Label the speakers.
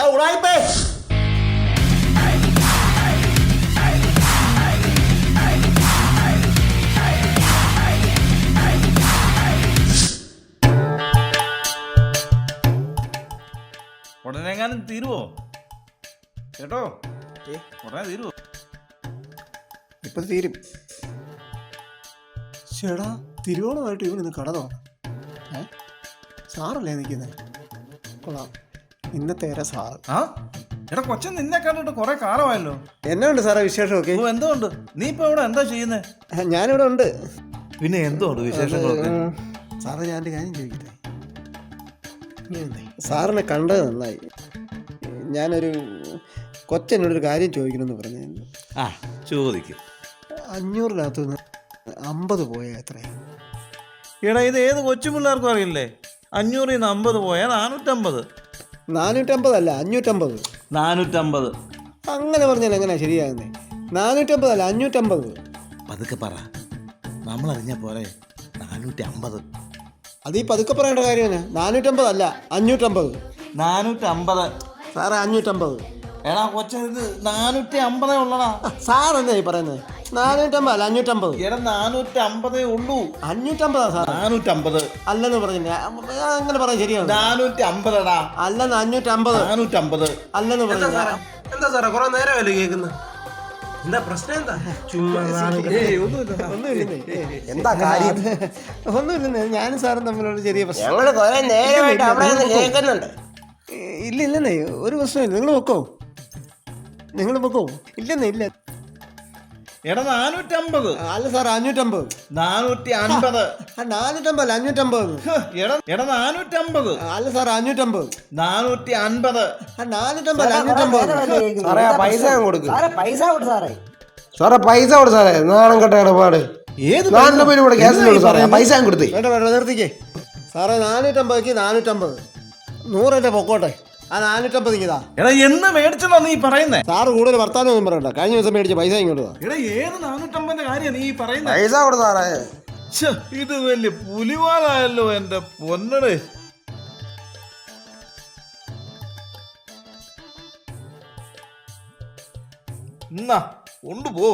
Speaker 1: എടാ ഉടായിപ്പേ. ഉടനെങ്ങാനും തീരുവോ? കേട്ടോ? ഉടനെ തീരുവോ?
Speaker 2: ഇപ്പൊ തീരും. ചേടാ തിരുവോണമായിട്ട് ഇവനിന്ന് കട തോന്നാം സാറല്ലേ നിൽക്കുന്നത് കൊള്ളാം. ഇന്നത്തെ സാർ
Speaker 1: ആ? എടാ കൊച്ചൻ നിന്നെ കണ്ടിട്ട് കുറെ കാലമായല്ലോ.
Speaker 2: എന്നാ ഉണ്ട് സാറേ വിശേഷമൊക്കെ
Speaker 1: ഓ എന്തുകൊണ്ട്? നീ ഇപ്പൊ ഇവിടെ എന്താ ചെയ്യുന്നേ?
Speaker 2: ഞാനിവിടെ ഉണ്ട്.
Speaker 1: പിന്നെ എന്തുകൊണ്ട് വിശേഷങ്ങളൊക്കെ?
Speaker 2: സാറേ ഞാൻ ഒരു കാര്യം ചോദിക്കട്ടെ. സാറിനെ കണ്ടത് നന്നായി. ഞാനൊരു കൊച്ചനോടൊരു കാര്യം ചോദിക്കണമെന്ന് പറഞ്ഞു
Speaker 1: ആ ചോദിക്കും.
Speaker 2: അഞ്ഞൂറിനകത്ത് നിന്ന് അമ്പത് പോയ എത്രയാണ്
Speaker 1: എടാ ഇത് ഏത് കൊച്ചു പിള്ളേർക്കും അറിയില്ലേ? അഞ്ഞൂറിൽ നിന്ന് അമ്പത് പോയാൽ നാനൂറ്റമ്പത്.
Speaker 2: നാനൂറ്റമ്പതല്ല അഞ്ഞൂറ്റമ്പത്.
Speaker 1: നാനൂറ്റമ്പത്.
Speaker 2: അങ്ങനെ പറഞ്ഞാൽ എങ്ങനെയാ ശരിയാകുന്നത് നാനൂറ്റമ്പതല്ല അഞ്ഞൂറ്റമ്പത്.
Speaker 1: പതുക്കെ പറ. നമ്മൾ അറിഞ്ഞ പോലെ നാനൂറ്റി അമ്പത്
Speaker 2: അത് ഈ പതുക്കെ പറയേണ്ട കാര്യമാണ് നാനൂറ്റമ്പതല്ല അഞ്ഞൂറ്റമ്പത്.
Speaker 1: നാനൂറ്റമ്പത്.
Speaker 2: സാറേ അഞ്ഞൂറ്റമ്പത്.
Speaker 1: എടാ കൊച്ച ഇത് നാനൂറ്റി അമ്പതേ ഉള്ളടാ.
Speaker 2: സാറെന്താ സാർ എന്താ ഈ പറയുന്നത്? നാനൂറ്റമ്പതല്ല അഞ്ഞൂറ്റമ്പത്.
Speaker 1: എടാ നാനൂറ്റി അമ്പതേ ഉള്ളൂ.
Speaker 2: അഞ്ഞൂറ്റമ്പതാ സാർ
Speaker 1: നാനൂറ്റമ്പത്.
Speaker 2: അല്ലെന്ന് പറഞ്ഞില്ല? അങ്ങനെ പറയാം ശരിയാണ്
Speaker 1: നാനൂറ്റി അമ്പതടാ
Speaker 2: അല്ലെന്ന് അഞ്ഞൂറ്റമ്പത്.
Speaker 1: നാനൂറ്റമ്പത്.
Speaker 2: അല്ലെന്ന് പറഞ്ഞില്ല?
Speaker 3: എന്താ സാറേ? കുറെ നേരമല്ലേ കേൾക്കുന്നത് എന്താ പ്രശ്നം എന്താ? ചുമ്മാ എന്താ കാര്യം?
Speaker 2: ഒന്നുമില്ലെന്നേ. ഞാനും സാറും തമ്മിലുള്ള ചെറിയ പ്രശ്നം.
Speaker 3: ഞങ്ങൾ കുറെ നേരമായിട്ട് അവിടെ നിന്ന് കേൾക്കുന്നുണ്ട്.
Speaker 2: ഇല്ല ഇല്ലെന്നേ ഒരു പ്രശ്നമില്ല നിങ്ങൾ നോക്കോ നിങ്ങൾ നോക്കോ ഇല്ലെന്നേ ഇല്ല.
Speaker 1: എടാ നാനൂറ്റമ്പത്.
Speaker 2: അല്ല സാർ അഞ്ഞൂറ്റമ്പത്.
Speaker 1: നാനൂറ്റി അൻപത്
Speaker 2: ആ നാനൂറ്റമ്പത് അഞ്ഞൂറ്റമ്പത്.
Speaker 1: എടാ എടാ നാനൂറ്റമ്പത്.
Speaker 2: അല്ല സാർ അഞ്ഞൂറ്റമ്പത്.
Speaker 1: നാനൂറ്റി അൻപത്
Speaker 2: ആ നാനൂറ്റമ്പത് അഞ്ഞൂറ്റമ്പത്.
Speaker 3: സാറേ പൈസ കൊടുക്കും.
Speaker 4: സാറേ പൈസ കൊടു സാറേ.
Speaker 3: സാറേ പൈസ കൊടു സാറേ. നാണം കെട്ട ഇടപാട്.
Speaker 1: ഏത്
Speaker 3: നാലിന്റെ പേര് ഇവിടെ കേസിലുണ്ട് സാറേ. പൈസ ഞാൻ കൊടുത്തേ.
Speaker 2: വേണ്ട വേണ്ട നിർത്തിക്കേ. സാറേ നാനൂറ്റമ്പതിക്ക് നാനൂറ്റമ്പത്. നൂറല്ലേ പൊക്കോട്ടെ. ആ നാനൂറ്റമ്പത് ഇതാ
Speaker 1: എടാ എന്ന് മേടിച്ചതാ നീ പറയുന്നേ?
Speaker 2: സാറ് കൂടുതൽ വർത്താനം ഒന്നും പറയണ്ട. കഴിഞ്ഞ ദിവസം മേടിച്ച പൈസ ഇങ്ങോട്ട് വാ
Speaker 1: എടാ ഏത് നാനൂറ്റമ്പതിന്റെ കാര്യം നീ പറയുന്നേ?
Speaker 3: പൈസ കൊടു സാറേ.
Speaker 1: ഛെ, ഇത് വലിയ പുലിവാലായല്ലോ എന്റെ പൊന്നടേ. എന്നാ കൊണ്ടുപോ.